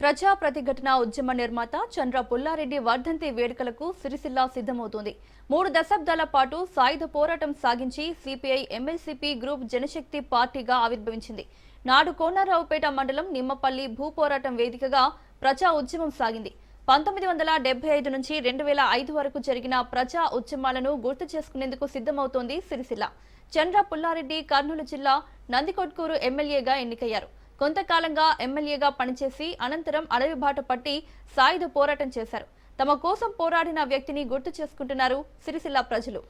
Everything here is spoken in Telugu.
ప్రజా ప్రతిఘటన ఉద్యమ నిర్మాత చంద్ర పుల్లారెడ్డి వర్ధంతి వేడుకలకు సిరిసిల్ల సిద్ధమవుతోంది. మూడు దశాబ్దాల పాటు సాయుధ పోరాటం సాగించి సిపిఐ ఎమ్మెల్సీపీ గ్రూప్ జనశక్తి పార్టీగా ఆవిర్భవించింది. నాడు కోనరావుపేట మండలం నిమ్మపల్లి భూపోరాటం వేదికగా ప్రజా ఉద్యమం సాగింది. పంతొమ్మిది వందల డెబ్బై ఐదు నుంచి రెండు వేల ఐదు వరకు జరిగిన ప్రజా ఉద్యమాలను గుర్తు చేసుకునేందుకు సిద్ధమవుతోంది సిరిసిల్ల. చంద్ర పుల్లారెడ్డి కర్నూలు జిల్లా నందికొట్కూరు ఎమ్మెల్యేగా ఎన్నికయ్యారు. కొంతకాలంగా ఎమ్మెల్యేగా పనిచేసి అనంతరం అడవి బాట పట్టి సాయుధ పోరాటం చేశారు. తమ కోసం పోరాడిన వ్యక్తిని గుర్తు చేసుకుంటున్నారు సిరిసిల్ల ప్రజలు.